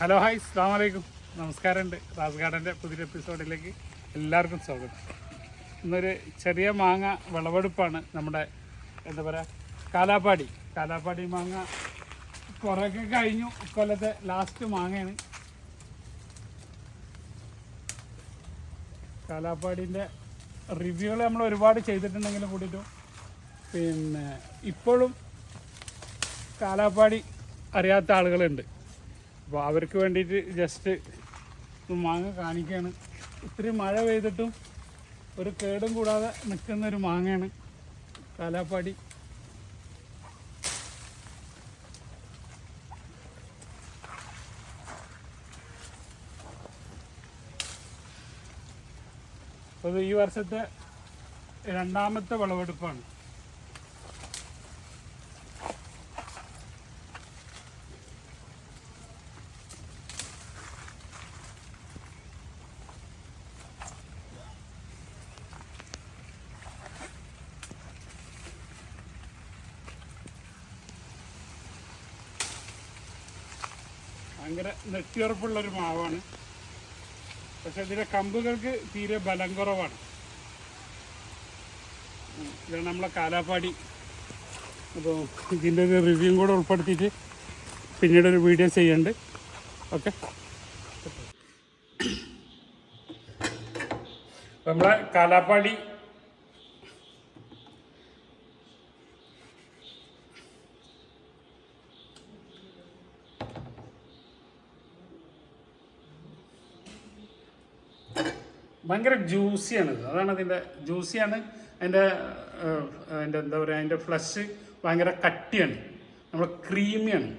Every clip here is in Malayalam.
ഹലോ ഹായ് അസ്സാം വലൈക്കും നമസ്കാരമുണ്ട് റാസ് ഗാർഡന്റെ പുതിയൊരു എപ്പിസോഡിലേക്ക് എല്ലാവർക്കും സ്വാഗതം. ഇന്നൊരു ചെറിയ മാങ്ങ വിളവെടുപ്പാണ് നമ്മുടെ എന്താ പറയുക കാലാപ്പാടി. കാലാപ്പാടി മാങ്ങ കുറേയൊക്കെ കഴിഞ്ഞു. ഇക്കൊല്ലത്തെ ലാസ്റ്റ് മാങ്ങയാണ്. കാലാപ്പാടിന്റെ റിവ്യൂകൾ നമ്മൾ ഒരുപാട് ചെയ്തിട്ടുണ്ടെങ്കിലും കൂടിയിട്ടും പിന്നെ ഇപ്പോഴും കാലാപ്പാടി അറിയാത്ത ആളുകളുണ്ട്. അപ്പോൾ അവർക്ക് വേണ്ടിയിട്ട് ജസ്റ്റ് മാങ്ങ കാണിക്കുകയാണ് ഇത്രയും മഴ പെയ്തിട്ടും ഒരു കേടും കൂടാതെ നിൽക്കുന്ന ഒരു മാങ്ങയാണ് കാലാപ്പാടി. അപ്പോൾ ഈ വർഷത്തെ രണ്ടാമത്തെ വിളവെടുപ്പാണ്. ഒരു മാവാണ്. പക്ഷെ ഇതിലെ കമ്പുകൾക്ക് തീരെ ബലം കുറവാണ്. ഇതാണ് നമ്മളെ കാലാപ്പാടി. അപ്പോൾ ഇതിന്റെ ഒരു റിവ്യൂ കൂടെ ഉൾപ്പെടുത്തിയിട്ട് പിന്നീട് ഒരു വീഡിയോ ചെയ്യുന്നുണ്ട്. ഓക്കെ. നമ്മളെ കാലാപ്പാടി ഭയങ്കര ജ്യൂസിയാണ് ഇത്. അതാണ് അതിന്റെ ജ്യൂസിയാണ്. അതിന്റെ അതിന്റെ എന്താ പറയുക അതിന്റെ ഫ്ലഷ് ഭയങ്കര കട്ടിയാണ്. നമ്മൾ ക്രീമിയാണ്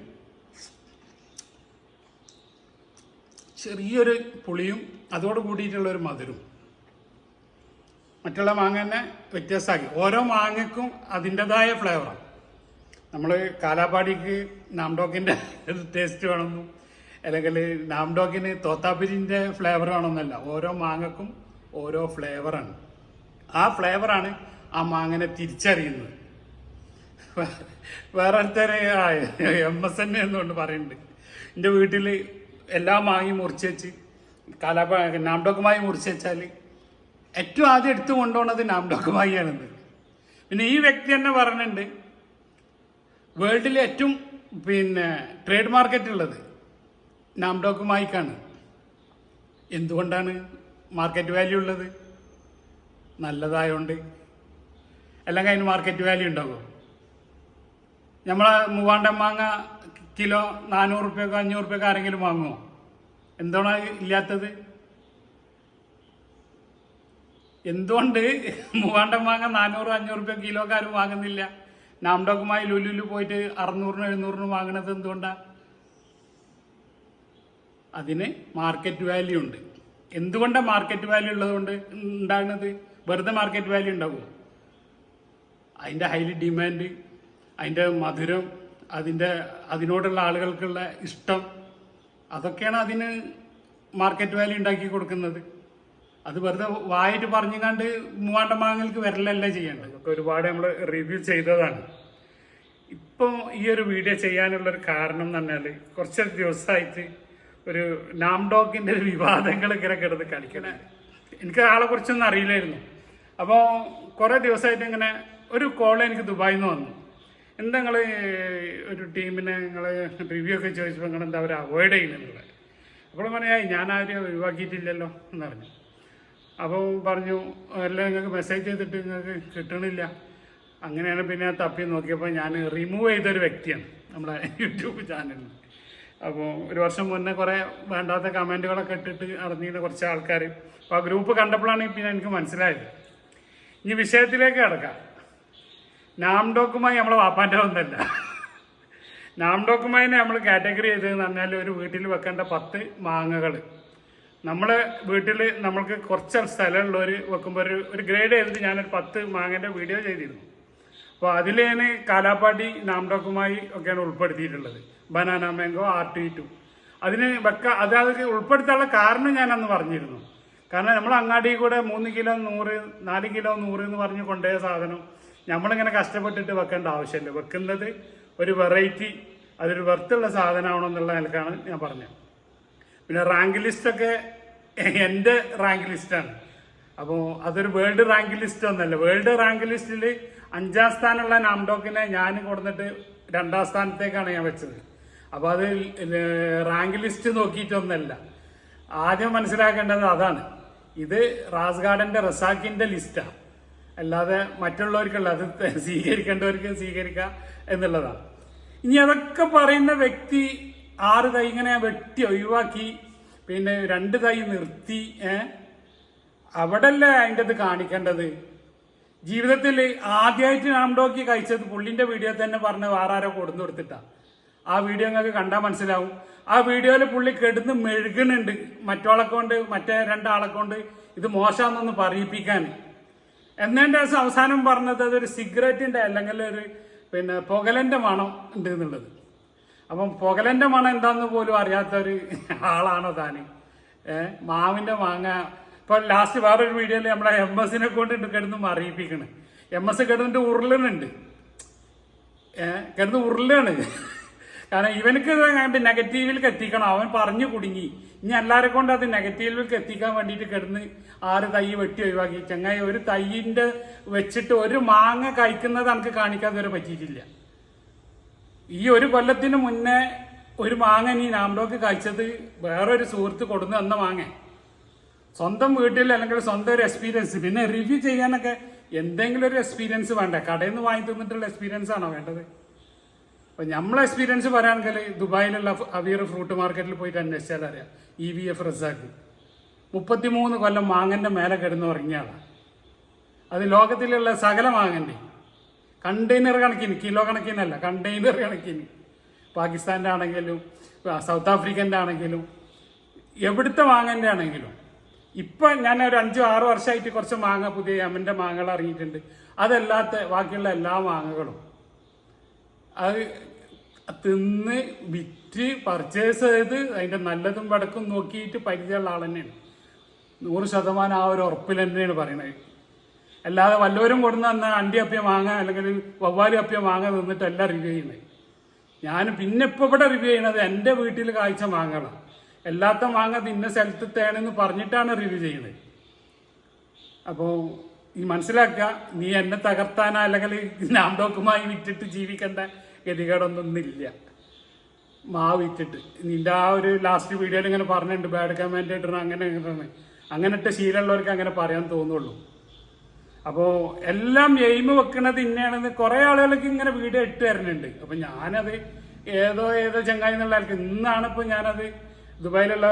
ചെറിയൊരു പുളിയും അതോട് കൂടിയിട്ടുള്ള ഒരു മധുരവും. മറ്റുള്ള മാങ്ങ തന്നെ വ്യത്യാസമാക്കി. ഓരോ മാങ്ങയ്ക്കും അതിന്റെതായ ഫ്ലേവറാണ് നമ്മൾ കാലാപാടിക്ക് നാംഡോക്കിന്റെ ടേസ്റ്റ് വേണമെന്നും അല്ലെങ്കിൽ നാംഡോക്കിന് തോത്താപ്പിരിന്റെ ഫ്ലേവർ വേണമെന്നല്ല ഓരോ മാങ്ങക്കും ഓരോ ഫ്ലേവറാണ് ആ ഫ്ലേവറാണ് ആ മാങ്ങനെ തിരിച്ചറിയുന്നത്. വേറെ ഒരുത്തരെ എം എസ് എൻ എന്നുകൊണ്ട് പറയുന്നുണ്ട്. എന്റെ വീട്ടിൽ എല്ലാ മാങ്ങയും മുറിച്ച് വെച്ച് കലാപ നാംഡോക്കുമായി മുറിച്ച് വെച്ചാൽ ഏറ്റവും ആദ്യം എടുത്തു കൊണ്ടുപോകുന്നത് നാംഡോക്കുമായിയാണെന്ന് പിന്നെ ഈ വ്യക്തി തന്നെ പറഞ്ഞിട്ടുണ്ട്. വേൾഡിലെ ഏറ്റവും പിന്നെ ട്രേഡ് മാർക്കറ്റ് ഉള്ളത് നാംഡോക്ക് മായിക്കാണ് എന്തുകൊണ്ടാണ് മാർക്കറ്റ് വാല്യൂ ഉള്ളത്? നല്ലതായോണ്ട്. അല്ലെങ്കിൽ അതിന് മാർക്കറ്റ് വാല്യൂ ഉണ്ടാകും നമ്മളെ മൂവാണ്ടം മാങ്ങ കിലോ നാനൂറ് റുപ്യക്കോ അഞ്ഞൂറ് റുപ്യക്കോ ആരെങ്കിലും വാങ്ങുമോ എന്താണ് ഇല്ലാത്തത്? എന്തുകൊണ്ട് മൂവാണ്ടം മാങ്ങ നാനൂറ് അഞ്ഞൂറ് റുപ്യ കിലോക്കാരും വാങ്ങുന്നില്ല? നാംഡോക്കുമായി ലുലുലു പോയിട്ട് അറുന്നൂറിനും എഴുന്നൂറിനും വാങ്ങണത് എന്തുകൊണ്ടാ? അതിന് മാർക്കറ്റ് വാല്യൂ ഉണ്ട്. എന്തുകൊണ്ടാണ് മാർക്കറ്റ് വാല്യൂ ഉള്ളതുകൊണ്ട് ഉണ്ടാകുന്നത്? വെറുതെ മാർക്കറ്റ് വാല്യൂ ഉണ്ടാവുമോ അതിന്റെ ഹൈലി ഡിമാൻഡ് അതിന്റെ മധുരം അതിന്റെ അതിനോടുള്ള ആളുകൾക്കുള്ള ഇഷ്ടം അതൊക്കെയാണ് അതിന് മാർക്കറ്റ് വാല്യൂ ഉണ്ടാക്കി കൊടുക്കുന്നത്. അത് വെറുതെ വായിട്ട് പറഞ്ഞു കണ്ട് മൂവാണ്ട മാങ്ങകൾക്ക് വരലല്ല ചെയ്യേണ്ടത്. അതൊക്കെ ഒരുപാട് നമ്മൾ റിവ്യൂ ചെയ്തതാണ്. ഇപ്പോൾ ഈ ഒരു വീഡിയോ ചെയ്യാനുള്ളൊരു കാരണം എന്ന് പറഞ്ഞാൽ കുറച്ച് ദിവസമായിട്ട് ഒരു നാംഡോക്കിന്റെ ഒരു വിവാദങ്ങൾ ഇങ്ങനെ കിടന്ന് കളിക്കണേ. എനിക്ക് ആളെ കുറിച്ചൊന്നും അറിയില്ലായിരുന്നു. അപ്പോൾ കുറേ ദിവസമായിട്ട് ഇങ്ങനെ ഒരു കോൾ എനിക്ക് ദുബായിൽ നിന്ന് വന്നു. എന്താ നിങ്ങൾ ഒരു ടീമിനെ നിങ്ങൾ റിവ്യൂ ഒക്കെ ചോദിച്ചപ്പോൾ നിങ്ങൾ എന്താ അവർ അവോയ്ഡ് ചെയ്യുന്നുള്ളത് അപ്പോൾ പറയാ ഞാൻ ആരും ഒഴിവാക്കിയിട്ടില്ലല്ലോ എന്ന് പറഞ്ഞു. അപ്പോൾ പറഞ്ഞു എല്ലാം നിങ്ങൾക്ക് മെസ്സേജ് ചെയ്തിട്ട് നിങ്ങൾക്ക് കിട്ടണില്ല. അങ്ങനെയാണ് പിന്നെ തപ്പി നോക്കിയപ്പോൾ ഞാൻ റിമൂവ് ചെയ്തൊരു വ്യക്തിയാണ് നമ്മുടെ യൂട്യൂബ് ചാനലിൽ അപ്പോൾ ഒരു വർഷം മുന്നേ കുറേ വേണ്ടാത്ത കമന്റുകളൊക്കെ ഇട്ടിട്ട് അറിഞ്ഞിരുന്ന കുറച്ച് ആൾക്കാർ അപ്പോൾ ആ ഗ്രൂപ്പ് കണ്ടപ്പോഴാണ് പിന്നെ എനിക്ക് മനസ്സിലായത്. ഇനി വിഷയത്തിലേക്ക് കിടക്കാം. നാംഡോക്കുമായി നമ്മളെ വാപ്പാന്റെ ഒന്നല്ല. നാംഡോക്കുമായിനെ നമ്മൾ കാറ്റഗറി ചെയ്തതെന്ന് പറഞ്ഞാൽ ഒരു വീട്ടിൽ വെക്കേണ്ട പത്ത് മാങ്ങകൾ നമ്മൾ വീട്ടിൽ നമ്മൾക്ക് കുറച്ച് സ്ഥലമുള്ളവർ വെക്കുമ്പോൾ ഒരു ഒരു ഗ്രേഡ് ചെയ്തിട്ട് ഞാനൊരു പത്ത് മാങ്ങേന്റെ വീഡിയോ ചെയ്തിരുന്നു. അപ്പോൾ അതിൽ ഞാൻ കാലാപ്പാടി നാംഡോക്കുമായി ഒക്കെയാണ് ഉൾപ്പെടുത്തിയിട്ടുള്ളത്. Banana mango R T two അതിന് വെക്ക അത് അത് ഉൾപ്പെടുത്താനുള്ള കാരണം ഞാൻ അന്ന് പറഞ്ഞിരുന്നു. കാരണം നമ്മൾ അങ്ങാടി കൂടെ മൂന്ന് കിലോ നൂറ് നാല് കിലോ നൂറ് എന്ന് പറഞ്ഞ് കൊണ്ടുപോയ സാധനം നമ്മളിങ്ങനെ കഷ്ടപ്പെട്ടിട്ട് വെക്കേണ്ട ആവശ്യമില്ല. വെക്കുന്നത് ഒരു വെറൈറ്റി അതൊരു വെർത്തുള്ള സാധനമാണെന്നുള്ള നിലക്കാണ് ഞാൻ പറഞ്ഞത്. പിന്നെ റാങ്ക് ലിസ്റ്റൊക്കെ എന്റെ റാങ്ക് ലിസ്റ്റാണ് അപ്പോൾ അതൊരു വേൾഡ് റാങ്ക് ലിസ്റ്റ് ഒന്നല്ല. വേൾഡ് റാങ്ക് ലിസ്റ്റിൽ അഞ്ചാം സ്ഥാനമുള്ള നാംഡോക്കിനെ ഞാൻ കൊടുത്തിട്ട് രണ്ടാം സ്ഥാനത്തേക്കാണ് ഞാൻ വെച്ചത്. അപ്പോൾ അത് റാങ്ക് ലിസ്റ്റ് നോക്കിയിട്ടൊന്നല്ല. ആദ്യം മനസ്സിലാക്കേണ്ടത് അതാണ്. ഇത് റാസ് ഗാർഡന്റെ റസാക്കിന്റെ ലിസ്റ്റാണ് അല്ലാതെ മറ്റുള്ളവർക്കുള്ള അത് സ്വീകരിക്കേണ്ടവർക്ക് സ്വീകരിക്കാം എന്നുള്ളതാണ് ഇനി അതൊക്കെ പറയുന്ന വ്യക്തി ആറ് തൈ ഇങ്ങനെ വെട്ടി ഒഴിവാക്കി പിന്നെ രണ്ട് തൈ നിർത്തി അവിടല്ലേ അതിന്റെ അത് കാണിക്കേണ്ടത്? ജീവിതത്തിൽ ആദ്യമായിട്ട് നാംഡോക്കി കഴിച്ചത് പുള്ളിന്റെ വീഡിയോ തന്നെ പറഞ്ഞ് വേറെ ആരോ കൊടുന്നു കൊടുത്തിട്ടാ. ആ വീഡിയോ നിങ്ങൾക്ക് കണ്ടാൽ മനസ്സിലാവും. ആ വീഡിയോയിൽ പുള്ളി കെടുന്ന് മെഴുകുന്നുണ്ട്. മറ്റോളെ കൊണ്ട് മറ്റേ രണ്ടാളെ കൊണ്ട് ഇത് മോശമാണെന്നൊന്ന് പറയിപ്പിക്കാൻ എന്നതിന്റെ അവസാനം പറഞ്ഞത് അതൊരു സിഗരറ്റിന്റെ അല്ലെങ്കിൽ ഒരു പിന്നെ പുകലന്റെ മണം ഉണ്ട് എന്നുള്ളത്. അപ്പം പുകലന്റെ മണം എന്താന്ന് പോലും അറിയാത്ത ഒരു ആളാണോ താന്? ഏഹ് മാവിന്റെ മാങ്ങ. ഇപ്പൊ ലാസ്റ്റ് വേറൊരു വീഡിയോയിൽ നമ്മളെ എം എസിനെ കൊണ്ട് കിടന്ന് അറിയിപ്പിക്കണേ എം എസ് കിടന്നിട്ട് ഉരുളുന്നുണ്ട്. ഏഹ് കിടന്ന് ഉരുളാണ്. കാരണം ഇവനക്ക് കണ്ട് നെഗറ്റീവിലേക്ക് എത്തിക്കണം? അവൻ പറഞ്ഞു കുടുങ്ങി. ഇനി എല്ലാരെ കൊണ്ട് അത് നെഗറ്റീവിലേക്ക് എത്തിക്കാൻ വേണ്ടിയിട്ട് കിടന്ന് ആറ് തൈ വെട്ടി ഒഴിവാക്കി. ചങ്ങായി ഒരു തൈയിന്റെ വെച്ചിട്ട് ഒരു മാങ്ങ കഴിക്കുന്നത് നമുക്ക് കാണിക്കാൻ വരെ പറ്റിയിട്ടില്ല. ഈ ഒരു കൊല്ലത്തിന് മുന്നേ ഒരു മാങ്ങ നീ നാംഡോക്ക് കഴിച്ചത് വേറൊരു സുഹൃത്ത് കൊടുന്ന് തന്ന മാങ്ങ. സ്വന്തം വീട്ടിൽ അല്ലെങ്കിൽ സ്വന്തം ഒരു എക്സ്പീരിയൻസ് പിന്നെ റിവ്യൂ ചെയ്യാനൊക്കെ എന്തെങ്കിലും ഒരു എക്സ്പീരിയൻസ് വേണ്ടേ? കടയിൽ നിന്ന് വാങ്ങി തിന്നിട്ടുള്ള എക്സ്പീരിയൻസ് ആണോ വേണ്ടത്? അപ്പൊ നമ്മളെ എക്സ്പീരിയൻസ് പറയാണെങ്കിൽ ദുബായിലുള്ള അവിയർ ഫ്രൂട്ട് മാർക്കറ്റിൽ പോയിട്ട് അന്വേഷിച്ചാൽ അറിയാം. ഇ വി എഫ് റസാക്ക് മുപ്പത്തിമൂന്ന് കൊല്ലം മാങ്ങന്റെ മേലെ കിടന്ന് ഉറങ്ങിയ അത് ലോകത്തിലുള്ള സകല മാങ്ങന്റെ കണ്ടെയ്നർ കണക്കിന് കിലോ കണക്കിനല്ല കണ്ടെയ്നർ കണക്കിന്. പാകിസ്ഥാന്റെ ആണെങ്കിലും സൗത്ത് ആഫ്രിക്കന്റെ ആണെങ്കിലും എവിടുത്തെ മാങ്ങന്റെ ആണെങ്കിലും. ഇപ്പൊ ഞാൻ ഒരു അഞ്ചോ ആറ് വർഷമായിട്ട് കുറച്ച് മാങ്ങ പുതിയ അമ്മന്റെ മാങ്ങകൾ ഇറങ്ങിയിട്ടുണ്ട്. അതല്ലാത്ത ബാക്കിയുള്ള എല്ലാ മാങ്ങകളും അത് തിന്ന് വിറ്റ് പർച്ചേസ് ചെയ്ത് അതിന്റെ നല്ലതും വടക്കും നോക്കിയിട്ട് പരിചയമുള്ള ആൾ തന്നെയാണ്. നൂറ് ശതമാനം ആ ഒരു ഉറപ്പിൽ തന്നെയാണ് പറയുന്നത് അല്ലാതെ വല്ലവരും കൊടുന്ന് തന്ന അണ്ടി അപ്പ്യം വാങ്ങാൻ അല്ലെങ്കിൽ വവ്വാലി അപ്പ്യം വാങ്ങാൻ നിന്നിട്ടല്ല റിവ്യൂ ചെയ്യുന്നത്. ഞാൻ പിന്നെ ഇപ്പൊ ഇവിടെ റിവ്യൂ ചെയ്യണത് എന്റെ വീട്ടിൽ കാഴ്ച വാങ്ങണം എല്ലാത്ത വാങ്ങാതെ ഇന്ന സ്ഥലത്ത് തേണെന്ന് പറഞ്ഞിട്ടാണ് റിവ്യൂ ചെയ്യുന്നത്. അപ്പോൾ ഈ മനസ്സിലാക്കുക നീ എന്നെ തകർത്താനോ അല്ലെങ്കിൽ നാംഡോക്കുമായി വിറ്റിട്ട് ജീവിക്കേണ്ട ഗതികേടൊന്നും ഇല്ല മാവിച്ചിട്ട് നിന്റെ ആ ഒരു ലാസ്റ്റ് വീഡിയോയിൽ ഇങ്ങനെ പറഞ്ഞിട്ടുണ്ട് ബാഡ് കമന്റ് ഇടണം അങ്ങനെ ഇങ്ങനെ അങ്ങനെ ഇട്ട ശീലമുള്ളവർക്ക് അങ്ങനെ പറയാൻ തോന്നുള്ളൂ. അപ്പോൾ എല്ലാം എയിം വെക്കുന്നത് ഇന്നയാണെന്ന് കുറേ ആളുകൾക്ക് ഇങ്ങനെ വീഡിയോ ഇട്ട് തരുന്നുണ്ട്. അപ്പോൾ ഞാനത് ഏതോ ഏതോ ചങ്ങായി എന്നുള്ള ആൾക്ക് ഇന്നാണ് ഇപ്പം ഞാനത് ദുബായിലുള്ള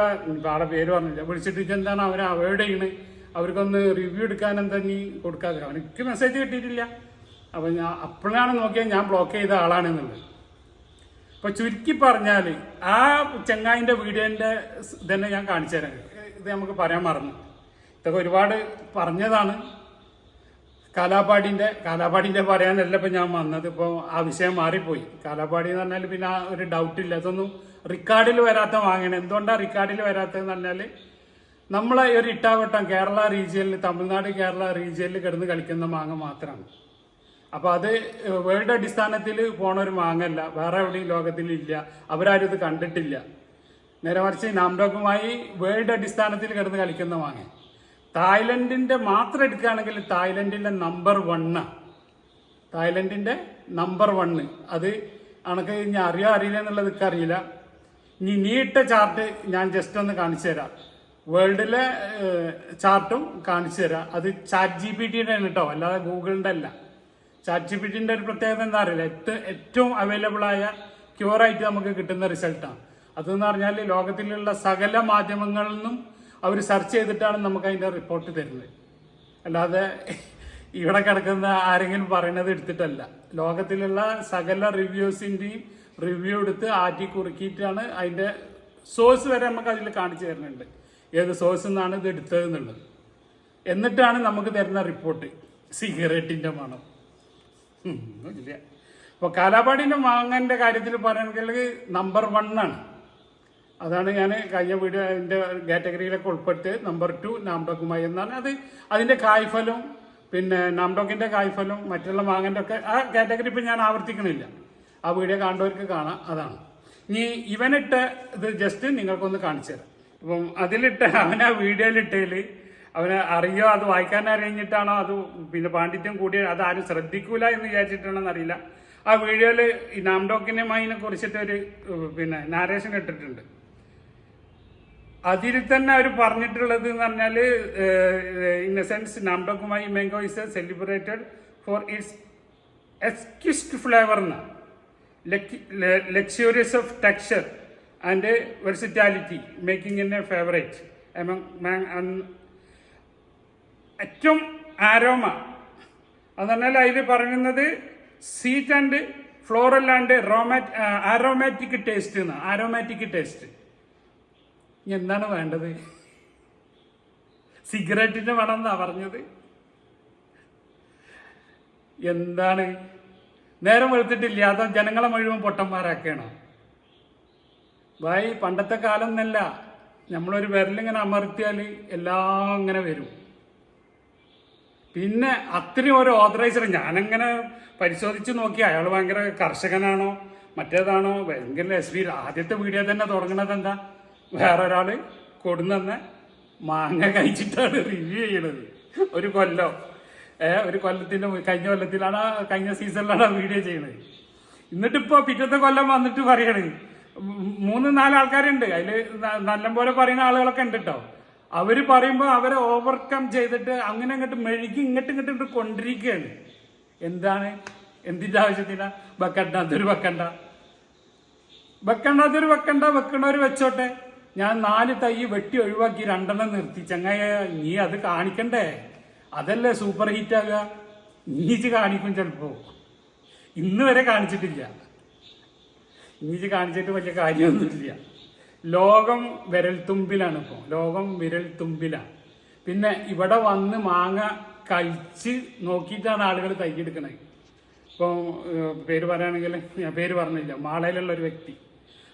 ആളെ പേര് പറഞ്ഞില്ല. വിളിച്ചിട്ട് എന്താണ് അവർ അവോയ്ഡ് ചെയ്യണേ? അവർക്കൊന്ന് റിവ്യൂ എടുക്കാൻ എന്താ നീ കൊടുക്കാതെ? അവനക്ക് മെസ്സേജ് കിട്ടിയിട്ടില്ല. അപ്പം ഞാൻ അപ്പോഴാണ് നോക്കിയാൽ ഞാൻ ബ്ലോക്ക് ചെയ്ത ആളാണെന്നുള്ളത്. അപ്പൊ ചുരുക്കി പറഞ്ഞാൽ ആ ചെങ്ങായിന്റെ വീഡിയോന്റെ ഇതന്നെ ഞാൻ കാണിച്ചു തരാം. ഇത് നമുക്ക് പറയാൻ മറന്നു. ഇതൊക്കെ ഒരുപാട് പറഞ്ഞതാണ്. കാലാപ്പാടിന്റെ കാലാപ്പാടിന്റെ പറയാനല്ല ഇപ്പൊ ഞാൻ വന്നത്. ഇപ്പോൾ ആ വിഷയം മാറിപ്പോയി. കാലാപാടി എന്ന് പറഞ്ഞാൽ പിന്നെ ആ ഒരു ഡൗട്ട് ഇല്ല. അതൊന്നും റിക്കാർഡിൽ വരാത്ത വാങ്ങണം. എന്തുകൊണ്ടാണ് റിക്കാർഡിൽ വരാത്തതെന്ന് പറഞ്ഞാൽ നമ്മളെ ഒരു ഇട്ടാവട്ടം കേരള റീജിയനിൽ തമിഴ്നാട് കേരള റീജിയനിൽ കിടന്ന് കളിക്കുന്ന മാങ്ങ മാത്രമാണ്. അപ്പൊ അത് വേൾഡ് അടിസ്ഥാനത്തിൽ പോണ ഒരു മാങ്ങല്ല വേറെ എവിടെയും ലോകത്തിൽ ഇല്ല അവരാരും ഇത് കണ്ടിട്ടില്ല. നേരെ മറിച്ച് നാംഡോക്കുമായി വേൾഡ് അടിസ്ഥാനത്തിൽ കിടന്ന് കളിക്കുന്ന മാങ്ങ തായ്ലൻഡിന്റെ മാത്രം എടുക്കുകയാണെങ്കിൽ തായ്ലൻഡിന്റെ നമ്പർ വണ്ണ്. തായ്ലൻഡിന്റെ നമ്പർ വണ്ണ്. അത് അണക്ക് ഞാൻ അറിയോ അറിയില്ല എന്നുള്ളത് എനിക്കറിയില്ല ഇനി നീട്ട ചാർട്ട് ഞാൻ ജസ്റ്റ് ഒന്ന് കാണിച്ചു തരാം. വേൾഡിലെ ചാർട്ടും കാണിച്ചു തരാം. അത് ചാറ്റ് ജി പി ടിയുടെ ആണ് കേട്ടോ അല്ലാതെ ഗൂഗിളിന്റെ അല്ല. ചാറ്റ് ജി ഒരു പ്രത്യേകത എന്താ അറിയില്ല. ഏറ്റവും അവൈലബിൾ ആയ ക്യൂർ ആയിട്ട് നമുക്ക് കിട്ടുന്ന റിസൾട്ടാണ് അതെന്ന് പറഞ്ഞാൽ ലോകത്തിലുള്ള സകല മാധ്യമങ്ങളിൽ നിന്നും അവർ സെർച്ച് ചെയ്തിട്ടാണ് നമുക്ക് അതിന്റെ റിപ്പോർട്ട് തരുന്നത്. അല്ലാതെ ഇവിടെ കിടക്കുന്ന ആരെങ്കിലും പറയണത് എടുത്തിട്ടല്ല. ലോകത്തിലുള്ള സകല റിവ്യൂസിന്റെയും റിവ്യൂ എടുത്ത് ആറ്റി കുറുക്കിയിട്ടാണ് അതിന്റെ സോഴ്സ് വരെ നമുക്ക് അതിൽ കാണിച്ചു തരുന്നുണ്ട്. ഏത് സോഴ്സിൽ നിന്നാണ് ഇത് എടുത്തത് എന്നുള്ളത്. എന്നിട്ടാണ് നമുക്ക് തരുന്ന റിപ്പോർട്ട് സിഗരറ്റിന്റെ മണം. ഇല്ല. അപ്പോൾ കാലാപാടിന്റെ മാങ്ങന്റെ കാര്യത്തിൽ പറയുകയാണെങ്കിൽ നമ്പർ വൺ ആണ്. അതാണ് ഞാൻ കഴിഞ്ഞ വീഡിയോ എന്റെ കാറ്റഗറിയിലൊക്കെ ഉൾപ്പെട്ട് നമ്പർ ടു നാംഡോക്കുമായി എന്നാണ് അത് അതിന്റെ കായ്ഫലം പിന്നെ നാംഡോക്കിന്റെ കായ്ഫലം മറ്റുള്ള മാങ്ങന്റെ ഒക്കെ ആ കാറ്റഗറി ഇപ്പം ഞാൻ ആവർത്തിക്കണില്ല. ആ വീഡിയോ കാണുന്നവർക്ക് കാണാം. അതാണ്. ഇനി ഇവനിട്ട് ഇത് ജസ്റ്റ് നിങ്ങൾക്കൊന്ന് കാണിച്ചു തരാം. അപ്പം അതിലിട്ട് അവൻ ആ വീഡിയോയിലിട്ടേൽ അവന് അറിയോ? അത് വായിക്കാൻ അറിഞ്ഞിട്ടാണോ അത് പിന്നെ പാണ്ഡിത്യം കൂടിയ അത് ആരും ശ്രദ്ധിക്കൂല എന്ന് വിചാരിച്ചിട്ടാണോ അറിയില്ല. ആ വീഡിയോയിൽ ഈ നാംഡോക്കിനെമായിനെ കുറിച്ചിട്ട് ഒരു പിന്നെ നാരേഷൻ ഇട്ടിട്ടുണ്ട്. അതിൽ തന്നെ അവർ പറഞ്ഞിട്ടുള്ളത് എന്ന് പറഞ്ഞാൽ in a sense നാംഡോക്കുമായി mango is celebrated for its exquisite flavour എന്ന് luxurious of texture and versatility making an a favourite ഏറ്റവും ആരോമ പറഞ്ഞാൽ അതിൽ പറയുന്നത് സീറ്റ് ആൻഡ് ഫ്ലോറൽ ആൻഡ് റോമാറ്റ് ആരോമാറ്റിക് ടേസ്റ്റ് എന്ന് ആരോമാറ്റിക് ടേസ്റ്റ് എന്താണ് വേണ്ടത്? സിഗരറ്റിന്റെ മണം എന്നാ പറഞ്ഞത്? എന്താണ്? നേരം വെളുത്തിട്ടില്ല അതോ ജനങ്ങളെ മുഴുവൻ പൊട്ടന്മാരാക്കണം ഭായി പണ്ടത്തെ കാലം എന്നല്ല. നമ്മളൊരു വിരലിങ്ങനെ അമർത്തിയാൽ എല്ലാം ഇങ്ങനെ വരും. പിന്നെ അത്രയും ഒരു ഓതറൈസർ ഞാനങ്ങനെ പരിശോധിച്ച് നോക്കി. അയാൾ ഭയങ്കര കർഷകനാണോ? മറ്റേതാണോ? ഭയങ്കര എസ് ബി ആദ്യത്തെ വീഡിയോ തന്നെ തുടങ്ങണത് എന്താ? വേറെ ഒരാൾ കൊടുന്നെന്ന മാങ്ങ കഴിച്ചിട്ടാണ് റിവ്യൂ ചെയ്യണത്. ഒരു കൊല്ലോ. ഏ ഒരു കൊല്ലത്തിന്റെ കഴിഞ്ഞ കൊല്ലത്തിലാണ് കഴിഞ്ഞ സീസണിലാണ് വീഡിയോ ചെയ്യണത്. എന്നിട്ടിപ്പോൾ പിറ്റത്തെ കൊല്ലം വന്നിട്ട് പറയണേ. മൂന്ന് നാല് ആൾക്കാരുണ്ട്. അതിൽ ന- നല്ലപോലെ പറയുന്ന ആളുകളൊക്കെ ഉണ്ട് കേട്ടോ അവർ പറയുമ്പോ അവരെ ഓവർകം ചെയ്തിട്ട് അങ്ങനെ അങ്ങോട്ട് മെഴുകി ഇങ്ങോട്ട് ഇങ്ങോട്ട് ഇങ്ങോട്ട് കൊണ്ടിരിക്കുകയാണ്. എന്താണ്? എന്തിന്റെ ആവശ്യത്തിന? വെക്കണ്ട അതൊരു വെക്കണ്ട. വെക്കണ്ടാത്തൊരു വെക്കണ്ട വെക്കണവർ വെച്ചോട്ടെ. ഞാൻ നാല് തൈ വെട്ടി ഒഴിവാക്കി രണ്ടെണ്ണം നിർത്തി. ചങ്ങായ നീ അത് കാണിക്കണ്ടേ? അതല്ലേ സൂപ്പർ ഹിറ്റ് ആകുക ഇനിച്ച് കാണിക്കും ചിലപ്പോ. ഇന്ന് വരെ കാണിച്ചിട്ടില്ല. ഇനിച്ച് കാണിച്ചിട്ട് വലിയ കാര്യമൊന്നുമില്ല. ലോകം വിരൽത്തുമ്പിലാണ് ഇപ്പോൾ ലോകം വിരൽത്തുമ്പിലാണ് പിന്നെ ഇവിടെ വന്ന് മാങ്ങ കഴിച്ച് നോക്കിയിട്ടാണ് ആളുകൾ തൈക്കെടുക്കണത് ഇപ്പോൾ പേര് പറയുകയാണെങ്കിൽ ഞാൻ പേര് പറഞ്ഞില്ല. മാളയിലുള്ള ഒരു വ്യക്തി.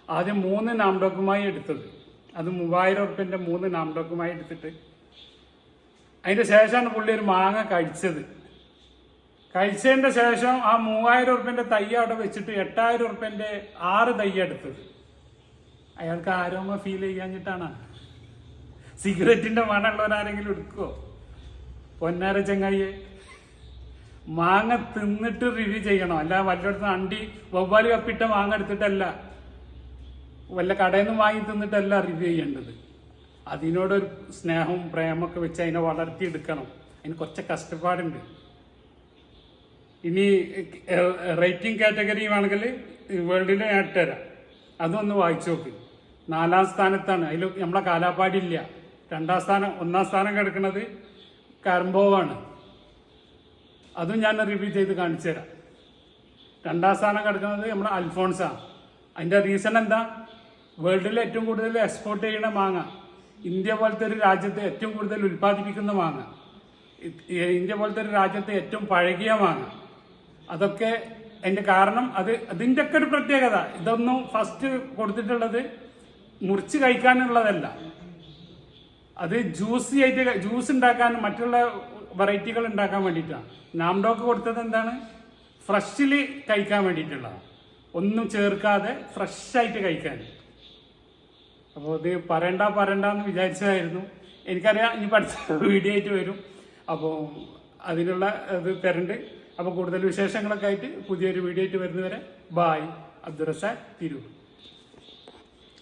ആദ്യം മൂന്ന് നാംഡോക്കുമായി എടുത്തത്. അത് മൂവായിരം ഉറുപ്പ്യന്റെ മൂന്ന് നാംഡോക്കുമായി എടുത്തിട്ട് അതിന്റെ ശേഷമാണ് പുള്ളി ഒരു മാങ്ങ കഴിച്ചത്. കഴിച്ചതിന്റെ ശേഷം ആ മൂവായിരം ഉറുപ്പ്യന്റെ തൈ അവിടെ വെച്ചിട്ട് എട്ടായിരം ഉറുപ്പ്യന്റെ ആറ് തൈ എടുത്തത്. അയാൾക്ക് ആരോമ ഫീൽ ചെയ്യാഞ്ഞിട്ടാണ് സിഗരറ്റിന്റെ മണമുള്ളവരാരെങ്കിലും എടുക്കുവോ? പൊന്നാര ചങ്ങായിയെ മാങ്ങ തിന്നിട്ട് റിവ്യൂ ചെയ്യണം? അല്ല വല്ലയിടത്തും അണ്ടി വവ്വാലി കപ്പിട്ട മാങ്ങ എടുത്തിട്ടല്ല വല്ല കടയിൽ നിന്ന് വാങ്ങി തിന്നിട്ടല്ല റിവ്യൂ ചെയ്യേണ്ടത്? അതിനോടൊരു സ്നേഹവും പ്രേമൊക്കെ വെച്ച് അതിനെ വളർത്തിയെടുക്കണം. അതിന് കുറച്ച് കഷ്ടപ്പാടുണ്ട്. ഇനി റേറ്റിംഗ് കാറ്റഗറി വേണമെങ്കിൽ വേൾഡിൽ ഞാൻ ഇട്ടുതരാം അതൊന്ന് വായിച്ചു നോക്ക്. നാലാം സ്ഥാനത്താണ്. അതിൽ നമ്മളെ കാലാപ്പാടില്ല രണ്ടാം സ്ഥാനം ഒന്നാം സ്ഥാനം കിടക്കുന്നത് കരമ്പോവാണ് അതും ഞാൻ റിവ്യൂ ചെയ്ത് കാണിച്ചു തരാം. രണ്ടാം സ്ഥാനം കിടക്കുന്നത് നമ്മുടെ അൽഫോൺസാണ്. അതിന്റെ റീസൺ എന്താ? വേൾഡിൽ ഏറ്റവും കൂടുതൽ എക്സ്പോർട്ട് ചെയ്യുന്ന മാങ്ങ ഇന്ത്യ പോലത്തെ ഒരു രാജ്യത്തെ ഏറ്റവും കൂടുതൽ ഉൽപ്പാദിപ്പിക്കുന്ന മാങ്ങ ഇന്ത്യ പോലത്തെ ഒരു രാജ്യത്തെ ഏറ്റവും പഴകിയ മാങ്ങ. അതൊക്കെ അതിന്റെ കാരണം അത് അതിന്റെയൊക്കെ ഒരു പ്രത്യേകത. ഇതൊന്നും ഫസ്റ്റ് കൊടുത്തിട്ടുള്ളത് മുറിച്ച് കഴിക്കാനുള്ളതല്ല. അത് ജ്യൂസി ആയിട്ട് ജ്യൂസ് ഉണ്ടാക്കാൻ മറ്റുള്ള വെറൈറ്റികൾ ഉണ്ടാക്കാൻ വേണ്ടിയിട്ടാണ് നാംഡോക്ക് കൊടുത്തത് എന്താണ്? ഫ്രഷിൽ കഴിക്കാൻ വേണ്ടിയിട്ടുള്ളതാണ്. ഒന്നും ചേർക്കാതെ ഫ്രഷായിട്ട് കഴിക്കാൻ. അപ്പോൾ ഇത് പറയണ്ട പറയണ്ട എന്ന് വിചാരിച്ചതായിരുന്നു. എനിക്കറിയാം ഇനി പഠിച്ച വീഡിയോ ആയിട്ട് വരും. അപ്പോൾ അതിനുള്ള ഇത് തരണ്ട്. അപ്പോൾ കൂടുതൽ വിശേഷങ്ങളൊക്കെ ആയിട്ട് പുതിയൊരു വീഡിയോ ആയിട്ട് വരുന്നവരെ ബായ് അബ്ദുറസാഖ് തിരൂർ.